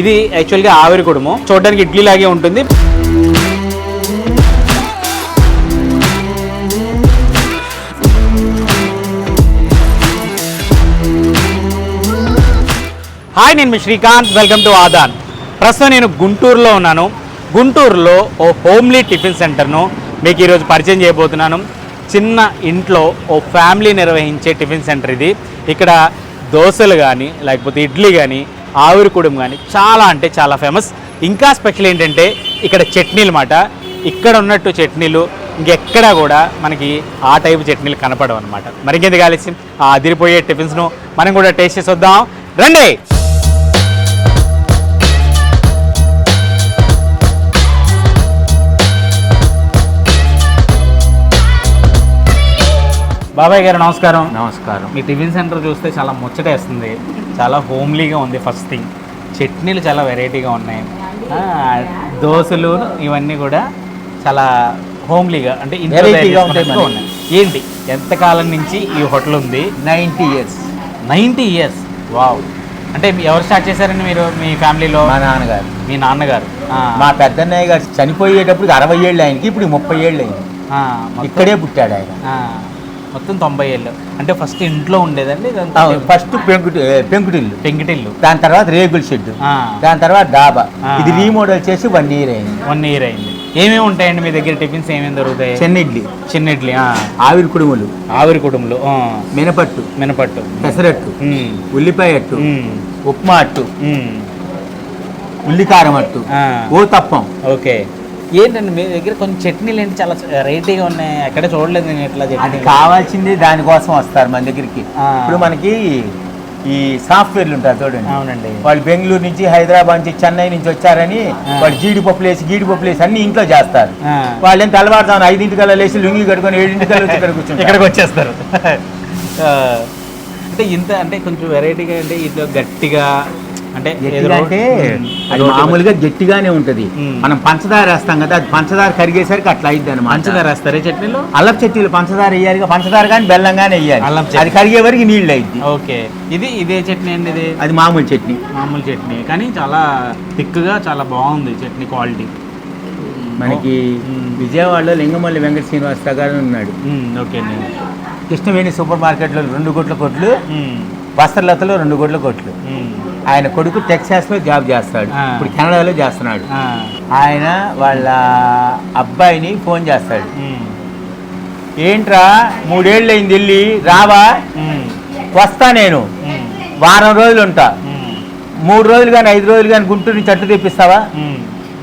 ఇది యాక్చువల్గా ఆవిరి కుడుము. చూడడానికి ఇడ్లీ లాగే ఉంటుంది. హాయ్ నేను మీ శ్రీకాంత్. వెల్కమ్ టు ఆదాన్ ప్రస్తుతం నేను గుంటూరులో ఉన్నాను. గుంటూరులో ఓ హోమ్లీ టిఫిన్ సెంటర్ను మీకు ఈరోజు పరిచయం చేయబోతున్నాను. చిన్న ఇంట్లో ఓ ఫ్యామిలీ నిర్వహించే టిఫిన్ సెంటర్ ఇది. ఇక్కడ దోశలు కానీ లేకపోతే ఇడ్లీ కానీ ఆవిరికూడెం కానీ చాలా అంటే చాలా ఫేమస్ ఇంకా స్పెషల్ ఏంటంటే ఇక్కడ చట్నీలు మాట. ఇక్కడ ఉన్నట్టు చట్నీలు ఇంకెక్కడా కూడా మనకి ఆ టైపు చట్నీలు కనపడవు అనమాట మరికెందుకు ఆలస్యం? ఆ అదిరిపోయే టిఫిన్స్ను మనం కూడా టేస్ట్ చేసి వద్దాం. రండి! బాబాయ్ గారు నమస్కారం. నమస్కారం. మీ టిఫిన్ సెంటర్ చూస్తే చాలా ముచ్చటేస్తుంది. చాలా హోమ్లీగా ఉంది ఫస్ట్ థింగ్. చట్నీలు చాలా వెరైటీగా ఉన్నాయి. ఆ, దోశలు ఇవన్నీ కూడా చాలా హోమ్లీగా అంటే ఇంట్లో Variety తయారు గా ఉంటాయి ఏంటి? ఎంతకాలం నుంచి ఈ హోటల్ ఉంది? Ninety years. Ninety years. Wow. అంటే ఎవరు స్టార్ట్ చేశారండి మీరు మీ ఫ్యామిలీలో? మా నాన్నగారు. మీ నాన్నగారు. ఆ, మా పెద్దన్నయ్య గారు చనిపోయేటప్పుడు అరవై ఏళ్ళు ఆయనకి ఇప్పుడు ముప్పై ఏళ్ళు అయింది. ఇక్కడే పుట్టాడు ఆయన. ఆ, మొత్తం తొంభై ఏళ్ళు. అంటే ఫస్ట్ ఇంట్లో ఉండేదండి ఫస్ట్ పెంకుటి పెంకుటిల్లు. పెంకిటిల్లు. దాని తర్వాత రేగుల షెడ్. దాని తర్వాత డాబా. ఇది రీమోడల్ చేసి వన్ ఇయర్ అయింది. వన్ ఇయర్ అయింది. ఏమేమి ఉంటాయండి మీ దగ్గర టిఫిన్స్? ఏమేమి దొరుకుతాయి? చెన్న ఇడ్లీ చిన్న ఇడ్లీ ఆవిరి కుడుములు. ఆవిరి కుటుంబంలో మినపట్టు. మినపట్టు. పెసరట్టు. ఉల్లిపాయ అట్టు. ఉప్మా అట్టు. ఉల్లికారం అట్టు. ఓ తప్పం. ఓకే. ఏంటండి మీ దగ్గర కొంచెం చట్నీలు ఏంటి చాలా రేటీగా ఉన్నాయి? ఎక్కడ చూడలేదు నేను ఇట్లా అది చట్నీ కావాల్సింది దానికోసం వస్తారు మన దగ్గరికి. ఇప్పుడు మనకి ఈ సాఫ్ట్వేర్లు ఉంటారు చూడండి. అవునండి. వాళ్ళు బెంగళూరు నుంచి హైదరాబాద్ నుంచి చెన్నై నుంచి వచ్చారని. వాళ్ళు జీడిపప్పులు వేసి గీడిపప్పులు వేసి అన్ని ఇంట్లో చేస్తారు. వాళ్ళు ఏం తెల్లవారుతాను ఐదింటికల్లా లేచి లుంగి కట్టుకొని ఏడింటికల్లా వచ్చి ఇక్కడ కూర్చుంటారు. ఇక్కడికి వచ్చేస్తారు. అంటే ఇంత అంటే కొంచెం వెరైటీగా అంటే ఇట్లా గట్టిగా అంటే అది మామూలుగా గట్టిగానే ఉంటది. మనం పంచదార వేస్తాం కదా అది పంచదార కరిగేసరికి అట్లా అయింది అనమాట పంచదార వేస్తారా చట్నీలో? అల్లపు చెట్టీలు పంచదార వేయాలి పంచదార కానీ బెల్లం కానీ వేయాలి. చెట్టు. అది కరిగే వరకు నీళ్ళు అయింది ఓకే. ఇది ఇదే చట్నీ అండి ఇది? అది మామూలు చట్నీ. మామూలు చట్నీ. కానీ చాలా థిక్గా చాలా బాగుంది చట్నీ క్వాలిటీ. మనకి. విజయవాడలో లింగమల్లి వెంకట శ్రీనివాసరావు గారు ఉన్నాడు. ఓకే కృష్ణవేణి సూపర్ మార్కెట్లో రెండు కోట్ల కొట్లు. వస్త్రలతలో రెండు కోట్ల. కొట్లు. ఆయన కొడుకు టెక్సాస్లో జాబ్ చేస్తాడు. ఇప్పుడు కెనడాలో చేస్తున్నాడు. ఆయన వాళ్ళ అబ్బాయిని ఫోన్ చేస్తాడు. ఏంట్రా మూడేళ్ళు అయింది వెళ్ళి రావా. వస్తా నేను. వారం రోజులు ఉంటా. మూడు రోజులు కానీ ఐదు రోజులు కానీ గుంటూరు నుంచి అట్లు తెప్పిస్తావా.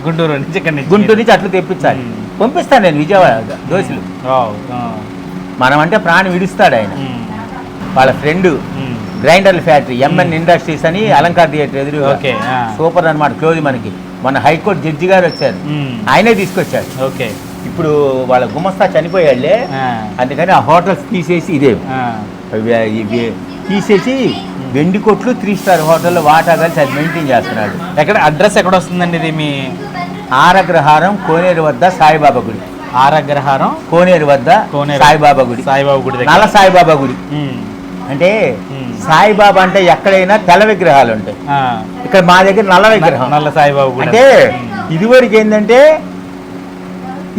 గుంటూరు నుంచి గుంటూరు నుంచి అట్లు తెప్పించాలి. పంపిస్తాను నేను విజయవాడ దోశలు. మనం అంటే ప్రాణం విడుస్తాడు ఆయన. వాళ్ళ ఫ్రెండ్. గ్రైండర్ల ఫ్యాక్టరీ ఎంఎన్ ఇండస్ట్రీస్ అని అలంకార్ థియేటర్ ఎదురు. సూపర్ అన్నమాట క్లోజ్ మనకి. మన హైకోర్టు జడ్జి గారు వచ్చారు. మ్మ్. ఆయనే తీసుకొచ్చారు. ఓకే. ఇప్పుడు వాళ్ళ గుమస్తా చనిపోయాడులే ఆ. అందుకని ఆ హోటల్స్ తీసేసి ఇదే. తీసేసి వెండి కొట్లు త్రీ స్టార్ హోటల్లో వాటా కలిసి అది మెయింటైన్ చేస్తున్నాడు. ఎక్కడ అడ్రస్ ఎక్కడ వస్తుందండి ఇది మీ? ఆరగ్రహారం కోనేరు వద్ద సాయిబాబా గుడి. ఆరగ్రహారం కోనేరు వద్ద కోనేరు. సాయిబాబా గుడి. సాయిబాబా గుడి నల్ల సాయిబాబా గుడి. మ్మ్. అంటే. సాయిబాబా అంటే ఎక్కడైనా తెల్ల విగ్రహాలు ఉంటాయి. ఇక్కడ మా దగ్గర నల్ల విగ్రహం. నల్ల సాయిబాబా గుడి అంటే ఇదివరకు ఏంటంటే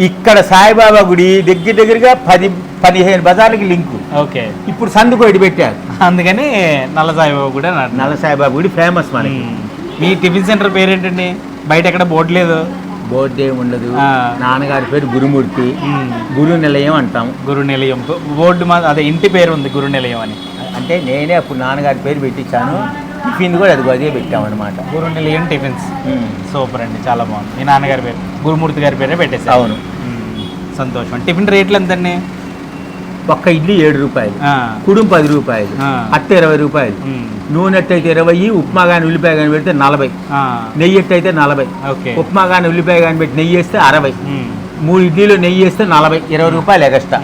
ఇక్కడ సాయిబాబా గుడి దగ్గర దగ్గరగా పది పదిహేను బజార్లకి లింకు. ఓకే. ఇప్పుడు సందుకోటి పెట్టారు. అందుకని నల్ల సాయిబాబా గుడి. నల్ల సాయిబాబా గుడి ఫేమస్ మనకి. మీ టిఫిన్ సెంటర్ పేరేంటండి? బయట ఎక్కడ బోర్డు లేదు. బోర్డు ఏమి ఉండదు. నాన్నగారి పేరు గురుమూర్తి. గురు నిలయం అంటాం గురు నిలయం. బోర్డు అదే ఇంటి పేరు ఉంది గురు నిలయం అని. అంటే నేనే అప్పుడు నాన్నగారి పేరు పెట్టించాను టిఫిన్ కూడా అది అదే పెట్టామన్నమాట గురు నిలయం టిఫిన్స్ సూపర్ అండి చాలా బాగుంది మీ నాన్నగారి పేరు గురుమూర్తి గారి పేరే పెట్టేశారు అవును. సంతోషం టిఫిన్ రేట్లు ఎంతండి ఒక్క ఇడ్లీ ఏడు రూపాయలు. కుడుం పది రూపాయలు. అట్ట ఇరవై రూపాయలు. నూనె అట్టు అయితే ఇరవై ఉప్మా కానీ ఉల్లిపాయ కానీ పెడితే నలభై. నెయ్యి అట్టు అయితే నలభై ఓకే ఉప్మా కానీ ఉల్లిపాయ కానీ పెట్టి నెయ్యి వేస్తే అరవై. మూడు ఇడ్లీలు నెయ్యి వేస్తే నలభై ఇరవై రూపాయలు ఎగస్ట్రా.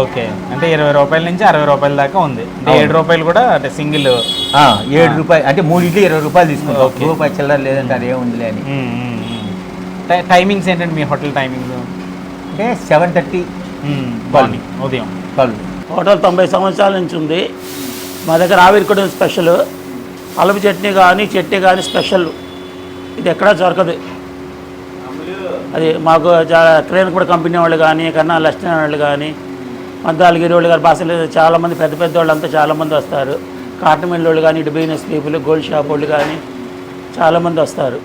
ఓకే. అంటే ఇరవై రూపాయల నుంచి అరవై రూపాయల దాకా ఉంది. అంటే. ఏడు రూపాయలు కూడా అంటే సింగిల్ ఆ, ఏడు రూపాయలు అంటే మూడు ఇడ్లీ ఇరవై రూపాయలు తీసుకుంటాం ఓకే. రూపాయి చిల్లర లేదంటే అదే ఉందిలే అని. టైమింగ్స్ ఏంటండి మీ హోటల్ టైమింగ్స్? అంటే సెవెన్ థర్టీ మార్నింగ్ ఉదయం. హోటల్ తొంభై సంవత్సరాల నుంచి ఉంది. మా దగ్గర ఆవిరికొడం స్పెషల్. అలపు చట్నీ కానీ చట్నీ కానీ స్పెషల్. ఇది ఎక్కడా దొరకదు. అది మాకు చాలా క్రేన్ కూడా కంపెనీ వాళ్ళు కానీ కన్నా లక్ష్మీ వాళ్ళు కానీ మద్దాలగిరి వాళ్ళు గారు బాసలు చాలామంది పెద్ద పెద్ద వాళ్ళు అంతా చాలామంది వస్తారు. కాటన్ మిల్ వాళ్ళు కానీ ఇటు బిజినెస్ పీపుల్ గోల్డ్ షాప్ వాళ్ళు కానీ చాలామంది వస్తారు.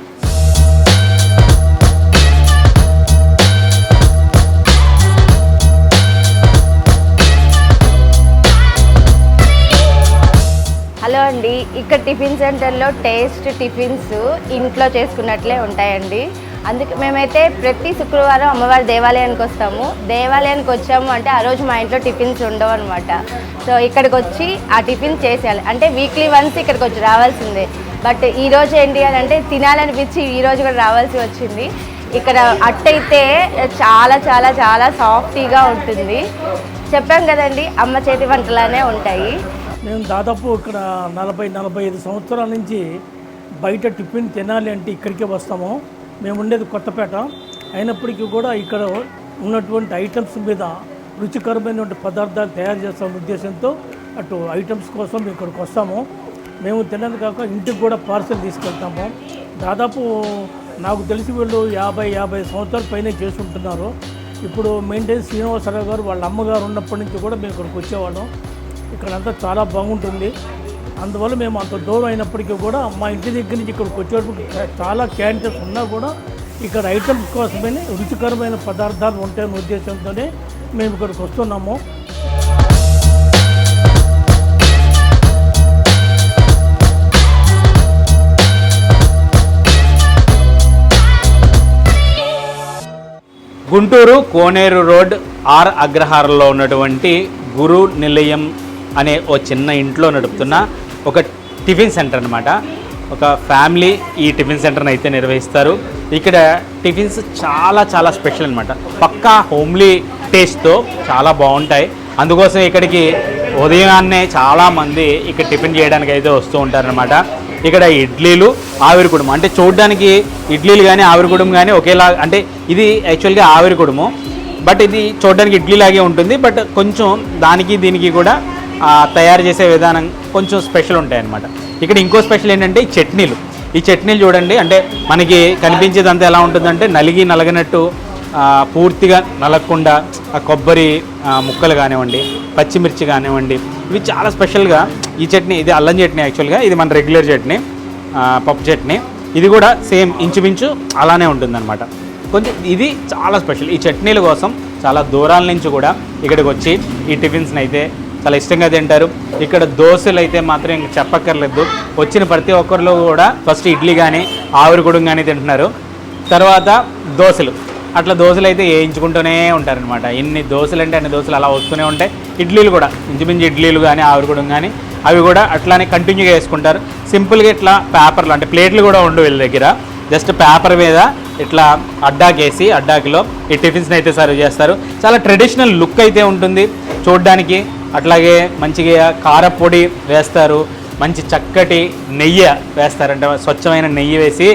హలో అండి. ఇక్కడ టిఫిన్ సెంటర్లో టేస్ట్ టిఫిన్స్ ఇంట్లో చేసుకున్నట్లే ఉంటాయండి. అందుకే మేమైతే ప్రతి శుక్రవారం అమ్మవారి దేవాలయానికి వస్తాము. దేవాలయానికి వచ్చాము అంటే ఆ రోజు మా ఇంట్లో టిఫిన్స్ ఉండవు అనమాట సో ఇక్కడికి వచ్చి ఆ టిఫిన్ చేసేయాలి. అంటే వీక్లీ వన్స్ ఇక్కడికి వచ్చి రావాల్సిందే. బట్ ఈ రోజు ఏంటి అని అంటే తినాలనిపించి ఈ రోజు కూడా రావాల్సి వచ్చింది. ఇక్కడ అట్టయితే చాలా చాలా చాలా సాఫ్టీగా ఉంటుంది. చెప్పాం కదండి అమ్మ చేతి వంటలానే ఉంటాయి. మేము దాదాపు ఇక్కడ నలభై నలభై ఐదు సంవత్సరాల నుంచి బయట టిఫిన్ తినాలి అంటే ఇక్కడికే వస్తాము. మేము ఉండేది కొత్తపేట. అయినప్పటికీ కూడా ఇక్కడ ఉన్నటువంటి ఐటమ్స్ మీద రుచికరమైనటువంటి పదార్థాలు తయారు చేస్తాం ఉద్దేశంతో అటు ఐటమ్స్ కోసం మేము ఇక్కడికి వస్తాము. మేము తినదు కాక ఇంటికి కూడా పార్సల్ తీసుకెళ్తాము. దాదాపు నాకు తెలిసి వీళ్ళు యాభై యాభై సంవత్సరాల పైన చేసుకుంటున్నారు ఇప్పుడు మెయింటైన్ శ్రీనివాసరావు గారు వాళ్ళ అమ్మగారు ఉన్నప్పటి నుంచి కూడా మేము ఇక్కడికి వచ్చేవాళ్ళం. ఇక్కడంతా చాలా బాగుంటుంది. అందువల్ల మేము అంత దూరం అయినప్పటికీ కూడా మా ఇంటి దగ్గర నుంచి ఇక్కడికి వచ్చేటప్పుడు చాలా క్యాంటీన్స్ ఉన్నా కూడా ఇక్కడ ఐటమ్స్ కోసమే రుచికరమైన పదార్థాలు ఉంటాయనే ఉద్దేశంతోనే మేము ఇక్కడికి వస్తున్నాము. గుంటూరు కోనేరు రోడ్ ఆర్ అగ్రహారంలో ఉన్నటువంటి గురు నిలయం అనే ఓ చిన్న ఇంట్లో నడుపుతున్న ఒక టిఫిన్ సెంటర్ అనమాట ఒక ఫ్యామిలీ ఈ టిఫిన్ సెంటర్ని అయితే నిర్వహిస్తారు. ఇక్కడ టిఫిన్స్ చాలా చాలా స్పెషల్ అనమాట పక్కా హోమ్లీ టేస్ట్తో చాలా బాగుంటాయి. అందుకోసం ఇక్కడికి ఉదయాన్నే చాలామంది ఇక్కడ టిఫిన్ చేయడానికి అయితే వస్తూ ఉంటారనమాట ఇక్కడ ఇడ్లీలు ఆవిరి కుడుము అంటే చూడడానికి ఇడ్లీలు కానీ ఆవిరి కుడుము కానీ ఒకేలా అంటే ఇది యాక్చువల్గా ఆవిరికుడుము. బట్ ఇది చూడడానికి ఇడ్లీ లాగే ఉంటుంది. బట్ కొంచెం దానికి దీనికి కూడా తయారు చేసే విధానం కొంచెం స్పెషల్ ఉంటాయి అన్నమాట ఇక్కడ ఇంకో స్పెషల్ ఏంటంటే ఈ చట్నీలు. ఈ చట్నీలు చూడండి అంటే మనకి కనిపించేదంతా ఎలా ఉంటుందంటే నలిగి నలగనట్టు పూర్తిగా నలగకుండా ఆ కొబ్బరి ముక్కలు కానివ్వండి పచ్చిమిర్చి కానివ్వండి ఇవి చాలా స్పెషల్గా ఈ చట్నీ ఇది అల్లం చట్నీ యాక్చువల్గా ఇది మన రెగ్యులర్ చట్నీ పప్పు చట్నీ. ఇది కూడా సేమ్ ఇంచుమించు అలానే ఉంటుందన్నమాట. కొంచెం ఇది చాలా స్పెషల్. ఈ చట్నీల కోసం చాలా దూరాల నుంచి కూడా ఇక్కడికి వచ్చి ఈ టిఫిన్స్ని అయితే చాలా ఇష్టంగా తింటారు. ఇక్కడ దోశలు అయితే మాత్రం ఇంక చెప్పక్కర్లేదు. వచ్చిన ప్రతి ఒక్కరిలో కూడా ఫస్ట్ ఇడ్లీ కానీ ఆవిరిగూడెం కానీ తింటున్నారు. తర్వాత దోశలు. అట్లా దోశలు అయితే వేయించుకుంటూనే ఉంటారనమాట ఎన్ని దోశలు అంటే అన్ని దోశలు అలా వస్తూనే ఉంటాయి. ఇడ్లీలు కూడా ఇంచుమించు ఇడ్లీలు కానీ ఆవిరిగూడెం కానీ అవి కూడా అట్లానే కంటిన్యూగా వేసుకుంటారు. సింపుల్గా ఇట్లా పేపర్లు అంటే ప్లేట్లు కూడా ఉండవు వీళ్ళ దగ్గర. జస్ట్ పేపర్ మీద ఇట్లా అడ్డాకేసి అడ్డాకిలో ఈ టిఫిన్స్ని అయితే సర్వ్ చేస్తారు. చాలా ట్రెడిషనల్ లుక్ అయితే ఉంటుంది. చూడడానికి అట్లాగే మంచిగా కారపొడి వేస్తారు మంచి చక్కటి నెయ్యి వేస్తారంటే స్వచ్ఛమైన నెయ్యి వేసి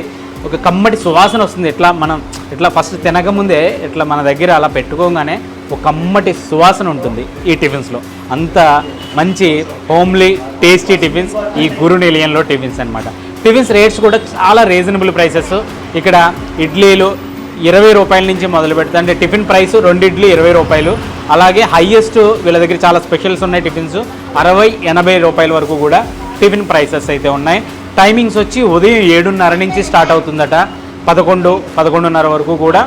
ఒక కమ్మటి సువాసన వస్తుంది. ఇట్లా మనం ఇట్లా ఫస్ట్ తినకముందే ఇట్లా మన దగ్గర అలా పెట్టుకోగానే ఒక కమ్మటి సువాసన ఉంటుంది ఈ టిఫిన్స్లో అంత మంచి హోమ్లీ టేస్టీ టిఫిన్స్ ఈ గురు నిలయంలో టిఫిన్స్ అన్నమాట. టిఫిన్స్ రేట్స్ కూడా చాలా రీజనబుల్ ప్రైసెస్ ఇక్కడ ఇడ్లీలు ఇరవై రూపాయల నుంచి మొదలు పెడితే. అంటే టిఫిన్ ప్రైస్ రెండు ఇడ్లీ ఇరవై రూపాయలు. అలాగే హైయెస్ట్ వీళ్ళ దగ్గర చాలా స్పెషల్స్ ఉన్నాయి టిఫిన్స్. అరవై ఎనభై రూపాయల వరకు కూడా టిఫిన్ ప్రైసెస్ అయితే ఉన్నాయి. టైమింగ్స్ వచ్చి ఉదయం ఏడున్నర నుంచి స్టార్ట్ అవుతుందట. పదకొండు పదకొండున్నర వరకు కూడా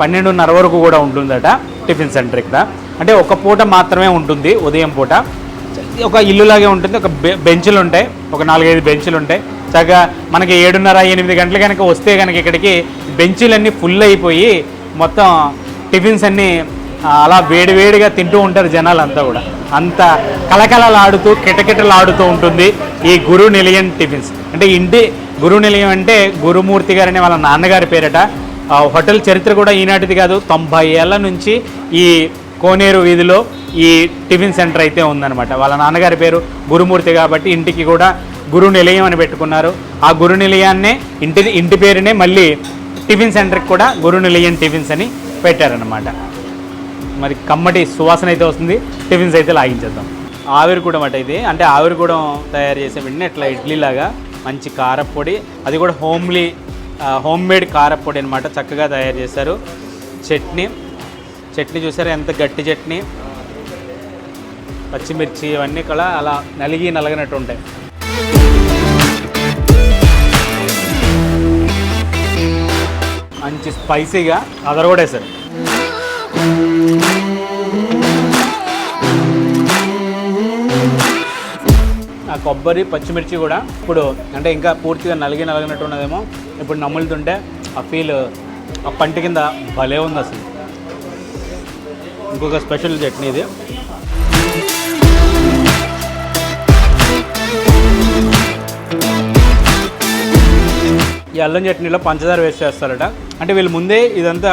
పన్నెండున్నర వరకు కూడా ఉంటుందట టిఫిన్ సెంటర్ ఇక్కడ. అంటే ఒక పూట మాత్రమే ఉంటుంది ఉదయం పూట. ఒక ఇల్లులాగే ఉంటుంది. ఒక బెంచ్లు బెంచులు ఉంటాయి. ఒక నాలుగైదు బెంచులు ఉంటాయి. చక్కగా మనకి ఏడున్నర ఎనిమిది గంటలు కనుక వస్తే కనుక ఇక్కడికి బెంచీలన్నీ ఫుల్ అయిపోయి మొత్తం టిఫిన్స్ అన్నీ అలా వేడివేడిగా తింటూ ఉంటారు జనాలంతా కూడా. అంత కలకలలాడుతూ కిటకిటలాడుతూ ఉంటుంది ఈ గురు నిలయం టిఫిన్స్. అంటే ఇంటి గురు నిలయం అంటే గురుమూర్తి గారు అనే వాళ్ళ నాన్నగారి పేరట. హోటల్ చరిత్ర కూడా ఈనాటిది కాదు. తొంభై ఏళ్ళ నుంచి ఈ కోనేరు వీధిలో ఈ టిఫిన్ సెంటర్ అయితే ఉందన్నమాట. వాళ్ళ నాన్నగారి పేరు గురుమూర్తి కాబట్టి ఇంటికి కూడా గురు నిలయం అని పెట్టుకున్నారు. ఆ గురు నిలయాన్నే ఇంటి ఇంటి పేరునే మళ్ళీ టిఫిన్ సెంటర్కి కూడా గురు నిలయం టిఫిన్స్ అని పెట్టారనమాట మరి కమ్మటి సువాసన అయితే వస్తుంది టిఫిన్స్ అయితే లాగించేద్దాం. ఆవిరిగూడెం అట ఇది. అంటే ఆవిరిగూడెం తయారు చేసే వెంటనే ఇట్లా ఇడ్లీలాగా మంచి కారపొడి అది కూడా హోమ్లీ హోమ్ మేడ్ కారపొడి అనమాట చక్కగా తయారు చేశారు. చట్నీ చట్నీ చూసారా ఎంత గట్టి చట్నీ? పచ్చిమిర్చి ఇవన్నీ కూడా అలా నలిగి నలగనట్టు ఉంటాయి. మంచి స్పైసీగా అదర్ కూడా వేశారు ఆ కొబ్బరి పచ్చిమిర్చి కూడా ఇప్పుడు అంటే ఇంకా పూర్తిగా నలిగి నలగినట్టు ఉన్నదేమో. ఇప్పుడు నములుతుంటే ఆ ఫీల్ ఆ పంట కింద భలే ఉంది అసలు. ఇంకొక స్పెషల్ చట్నీ ఇది. ఈ అల్లం చట్నీలో పంచదార వేసి చేస్తారట. అంటే వీళ్ళు ముందే ఇదంతా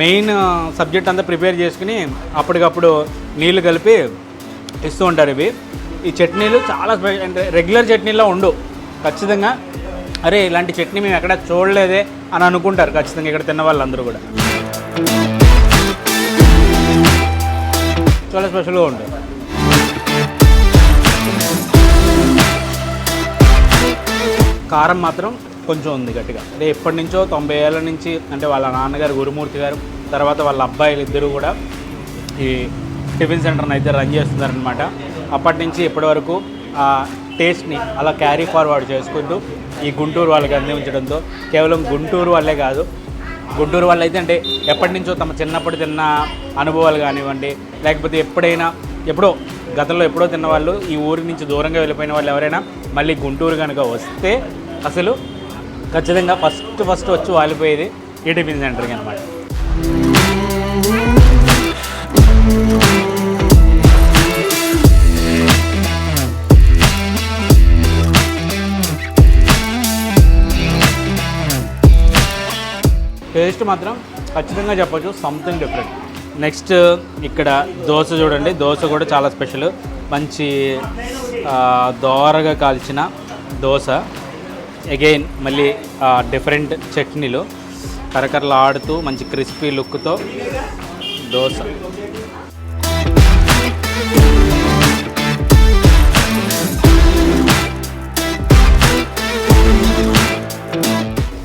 మెయిన్ సబ్జెక్ట్ అంతా ప్రిపేర్ చేసుకుని అప్పటికప్పుడు నీళ్ళు కలిపి ఇస్తూ ఉంటారు ఇవి. ఈ చట్నీలు చాలా స్పెషల్ అంటే రెగ్యులర్ చట్నీలో ఉండు. ఖచ్చితంగా. అరే ఇలాంటి చట్నీ మేము ఎక్కడ చూడలేదే అని అనుకుంటారు ఖచ్చితంగా ఇక్కడ తిన్న వాళ్ళందరూ కూడా. చాలా స్పెషల్గా ఉంటుంది కారం మాత్రం కొంచెం ఉంది గట్టిగా. అంటే ఎప్పటి నుంచో తొంభై ఏళ్ళ నుంచి అంటే వాళ్ళ నాన్నగారు గురుమూర్తి గారు తర్వాత వాళ్ళ అబ్బాయిలు ఇద్దరు కూడా ఈ టిఫిన్ సెంటర్ని అయితే రన్ చేస్తున్నారనమాట అప్పటి నుంచి ఇప్పటి వరకు ఆ టేస్ట్ని అలా క్యారీ ఫార్వర్డ్ చేసుకుంటూ ఈ గుంటూరు వాళ్ళకి అందించడంతో కేవలం గుంటూరు వాళ్ళే కాదు గుంటూరు వాళ్ళు అయితే అంటే ఎప్పటి నుంచో తమ చిన్నప్పుడు తిన్న అనుభవాలు కానివ్వండి లేకపోతే ఎప్పుడైనా ఎప్పుడో గతంలో ఎప్పుడో తిన్న వాళ్ళు ఈ ఊరి నుంచి దూరంగా వెళ్ళిపోయిన వాళ్ళు ఎవరైనా మళ్ళీ గుంటూరు కనుక వస్తే అసలు ఖచ్చితంగా ఫస్ట్ ఫస్ట్ వచ్చి వాలిపోయేది ఈ సెంటర్కి అనమాట టేస్ట్ మాత్రం ఖచ్చితంగా చెప్పచ్చు సంథింగ్ డిఫరెంట్ నెక్స్ట్ ఇక్కడ దోశ చూడండి. దోశ కూడా చాలా స్పెషల్ మంచి దోరగా కాల్చిన దోశ. అగైన్ మళ్ళీ డిఫరెంట్ చట్నీలు. కరకరలాడుతూ మంచి క్రిస్పీ లుక్తో దోశ.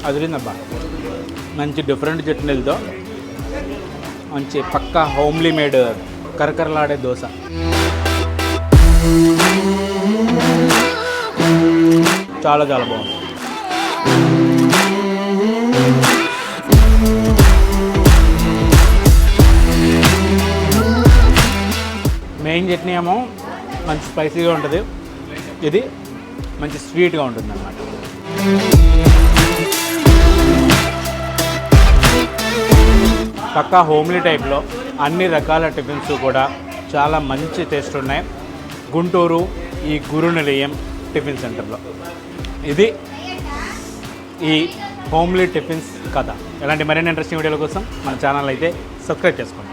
అదిరిందబ్బా. మంచి డిఫరెంట్ చట్నీలతో మంచి పక్కా హోమ్లీ మేడ్ కరకరలాడే దోశ. చాలా చాలా బాగుంది. మెయిన్ చట్నీ ఏమో మంచి స్పైసీగా ఉంటుంది. ఇది మంచి స్వీట్గా ఉంటుంది అన్నమాట పక్కా హోమ్లీ టైప్లో అన్ని రకాల టిఫిన్స్ కూడా చాలా మంచి టేస్ట్ ఉన్నాయి. గుంటూరు ఈ గురు నిలయం టిఫిన్ సెంటర్లో. ఇది ఈ హోమ్లీ టిఫిన్స్ కథ. ఇలాంటి మరిన్ని ఇంట్రెస్టింగ్ వీడియోల కోసం మన ఛానల్ అయితే సబ్స్క్రైబ్ చేసుకోండి.